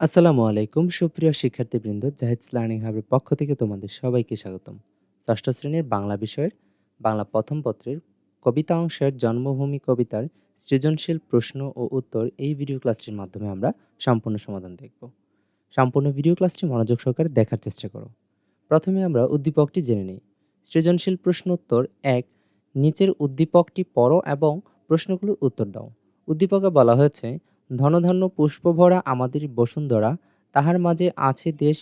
আসসালামু আলাইকুম, সুপ্রিয় শিক্ষার্থীবৃন্দ জাহিদস লার্নিং হাবের পক্ষ থেকে তোমাদের সবাইকে স্বাগতম। ষষ্ঠ শ্রেণির বাংলা বিষয়ের বাংলা প্রথম পত্রের কবিতা অংশের জন্মভূমি কবিতার সৃজনশীল প্রশ্ন ও উত্তর এই ভিডিও ক্লাসটির মাধ্যমে আমরা সম্পূর্ণ সমাধান দেখব। সম্পূর্ণ ভিডিও ক্লাসটি মনোযোগ সহকারে দেখার চেষ্টা করো। প্রথমে আমরা উদ্দীপকটি জেনে নিই। সৃজনশীল প্রশ্ন উত্তর এক, নিচের উদ্দীপকটি পড়ো এবং প্রশ্নগুলোর উত্তর দাও। উদ্দীপকে বলা হয়েছে ধনধান্য পুষ্পভরা আমাদের বসুন্ধরা, তাহার মাঝে আছে দেশ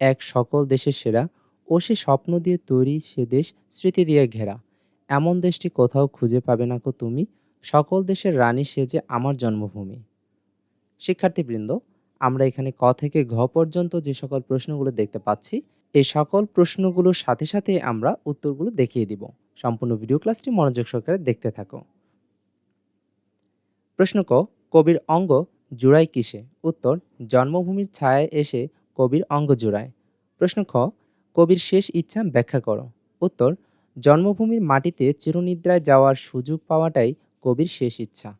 এক সকল দেশের সেরা, ও সে স্বপ্ন দিয়ে তৈরি সে দেশ স্মৃতি দিয়ে ঘেরা। এমন দেশটি কোথাও খুঁজে পাবে না কো তুমি? সকল দেশের রানী সে যে আমার জন্মভূমি। শিক্ষার্থীবৃন্দ, আমরা এখানে ক থেকে ঘ পর্যন্ত যে সকল প্রশ্নগুলো দেখতে পাচ্ছি, এই সকল প্রশ্নগুলোর সাথে সাথে আমরা উত্তরগুলো দেখিয়ে দিব। সম্পূর্ণ ভিডিও ক্লাসটি মনোযোগ সহকারে দেখতে থাকো। প্রশ্ন ক কবির অঙ্গ জুড়ায় কিসে? উত্তর, জন্মভূমির ছায়ায় এসে কবির অঙ্গ জুড়ায়। প্রশ্ন খ, কবির শেষ ইচ্ছা ব্যাখ্যা করো। উত্তর, জন্মভূমির মাটিতে চিরনিদ্রায় যাওয়ার সুযোগ পাওয়াটাই কবির শেষ ইচ্ছা।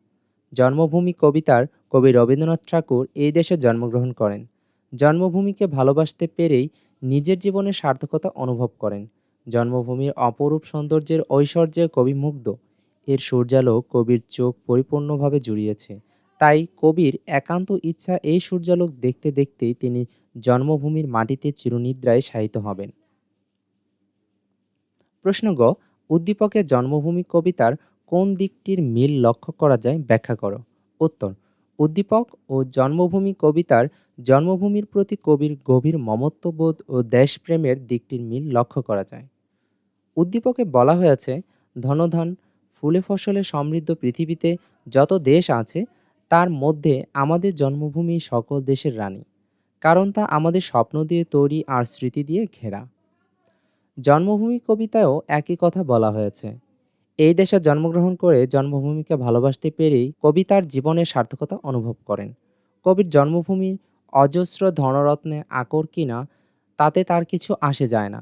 জন্মভূমি কবিতার কবি রবীন্দ্রনাথ ঠাকুর এই দেশে জন্মগ্রহণ করেন। জন্মভূমিকে ভালোবাসতে পেরেই নিজের জীবনের সার্থকতা অনুভব করেন। জন্মভূমির অপরূপ সৌন্দর্যের ঐশ্বর্যে কবি মুগ্ধ। এর সূর্যালোক কবির চোখ পরিপূর্ণভাবে জুড়িয়েছে। তাই কবির একান্ত ইচ্ছা এই সূর্যালোক দেখতে দেখতেই তিনি জন্মভূমির মাটিতে চিরনিদ্রায় শায়িত হবেন। প্রশ্ন গ উদ্দীপকের জন্মভূমি কবিতার কোন দিকটির মিল লক্ষ্য করা যায় ব্যাখ্যা করো। উত্তর, উদ্দীপক ও জন্মভূমি কবিতার জন্মভূমির প্রতি কবির গভীর মমত্ববোধ ও দেশপ্রেমের দিকটির মিল লক্ষ্য করা যায়। উদ্দীপকে বলা হয়েছে, ধনধান ফুলে ফসলে সমৃদ্ধ পৃথিবীতে যত দেশ আছে তার মধ্যে আমাদের জন্মভূমি সকল দেশের রানী, কারণ তা আমাদের স্বপ্ন দিয়ে তৈরি আর স্মৃতি দিয়ে ঘেরা। জন্মভূমি কবিতায়ও একই কথা বলা হয়েছে। এই দেশে জন্মগ্রহণ করে জন্মভূমিকে ভালোবাসতে পেরেই কবি তার জীবনের সার্থকতা অনুভব করেন। কবির জন্মভূমির অজস্র ধনরত্নে আকর কিনা, তাতে তার কিছু আসে যায় না,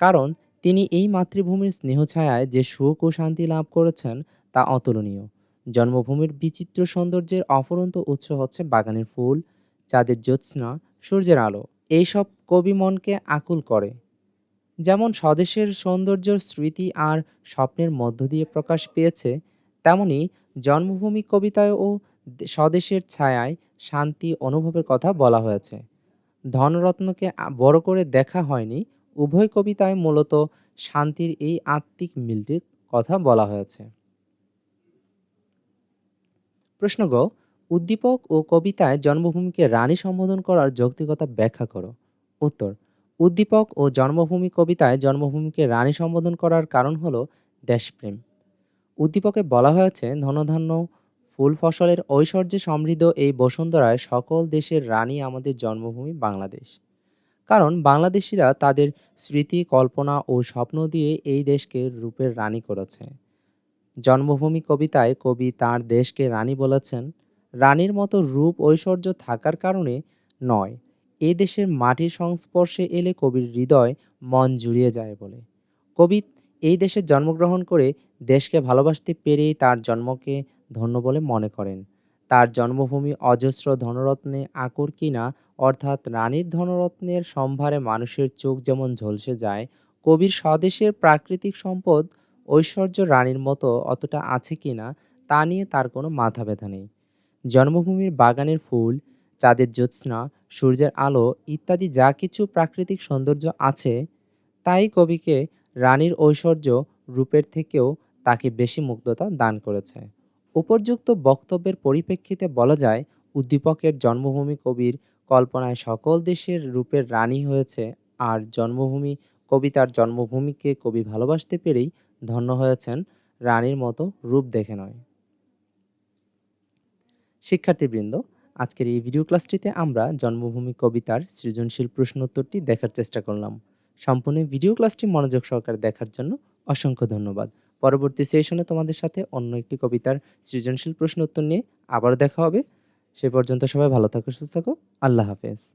কারণ তিনি এই মাতৃভূমির স্নেহ স্নেহছায়ায় যে সুখ ও শান্তি লাভ করেছেন তা অতুলনীয়। জন্মভূমির বিচিত্র সৌন্দর্যের অফুরন্ত উৎস হচ্ছে বাগানের ফুল, চাঁদের জ্যোৎস্না, সূর্যের আলো। এইসব কবি মনকে আকুল করে। যেমন স্বদেশের সৌন্দর্যের স্মৃতি আর স্বপ্নের মধ্য দিয়ে প্রকাশ পেয়েছে, তেমনি জন্মভূমি কবিতায় ও স্বদেশের ছায়ায় শান্তি অনুভবের কথা বলা হয়েছে। ধনরত্নকে বড় করে দেখা হয়নি, উভয় কবিতায় মূলত শান্তির এই আত্মিক মিলটির কথা বলা হয়েছে। প্রশ্ন গ, উদ্দীপক ও কবিতায় জন্মভূমিকে রানী সম্বোধন করার যৌক্তিকতা ব্যাখ্যা করো। উত্তর, উদ্দীপক ও জন্মভূমি কবিতায় জন্মভূমিকে রানী সম্বোধন করার কারণ হল দেশপ্রেম। উদ্দীপকে বলা হয়েছে, ধনধান্য ফুল ফসলের ঐশ্বর্যে সমৃদ্ধ এই বসুন্ধরায় সকল দেশের রানী আমাদের জন্মভূমি বাংলাদেশ। কারণ বাংলাদেশিরা তাদের স্মৃতি, কল্পনা ও স্বপ্ন দিয়ে এই দেশকে রূপের রানী করেছে। জন্মভূমি কবিতায় কবি তার দেশকে রানী বলেছেন, রানীর মতো রূপ ঐশ্বর্য থাকার কারণে নয়, এ দেশের মাটির সংস্পর্শে এলে কবির হৃদয় মন জুড়িয়ে যায় বলে। কবি এই দেশে জন্মগ্রহণ করে দেশকে ভালোবাসতে পেরেই তার জন্মকে ধন্য বলে মনে করেন। তার জন্মভূমি অজস্র ধনরত্নে আকর কিনা, অর্থাৎ রানীর ধনরত্নের সম্ভারে মানুষের চোখ যেমন ঝলসে যায়, কবির স্বদেশের প্রাকৃতিক সম্পদ ঐশ্বর্য রানীর মতো অতটা আছে কি না, তা নিয়ে তার কোনো মাথা ব্যথা নেই। জন্মভূমির বাগানের ফুল, চাঁদের জ্যোৎস্না, সূর্যের আলো ইত্যাদি যা কিছু প্রাকৃতিক সৌন্দর্য আছে, তাই কবিকে রানীর ঐশ্বর্য রূপের থেকেও তাকে বেশি মুগ্ধতা দান করেছে। উপর্যুক্ত বক্তব্যের পরিপ্রেক্ষিতে বলা যায়, উদ্দীপকের জন্মভূমি কবির কল্পনায় সকল দেশের রূপের রানী হয়েছে, আর জন্মভূমি কবিতার জন্মভূমিকে কবি ভালোবাসতে পেরেই ধন্য হয়েছেন, রানীর মতো রূপ দেখে নয়। শিক্ষার্থীবৃন্দ, আজকের এই ভিডিও ক্লাসটিতে আমরা জন্মভূমি কবিতার সৃজনশীল প্রশ্ন উত্তরটি দেখার চেষ্টা করলাম। সম্পূর্ণ ভিডিও ক্লাসটি মনোযোগ সহকারে দেখার জন্য অসংখ্য ধন্যবাদ। পরবর্তী সেশনে তোমাদের সাথে অন্য একটি কবিতার সৃজনশীল প্রশ্ন উত্তর নিয়ে আবার দেখা হবে। সে পর্যন্ত সবাই ভালো থাকো, সুস্থ থাকো। আল্লাহ হাফেজ।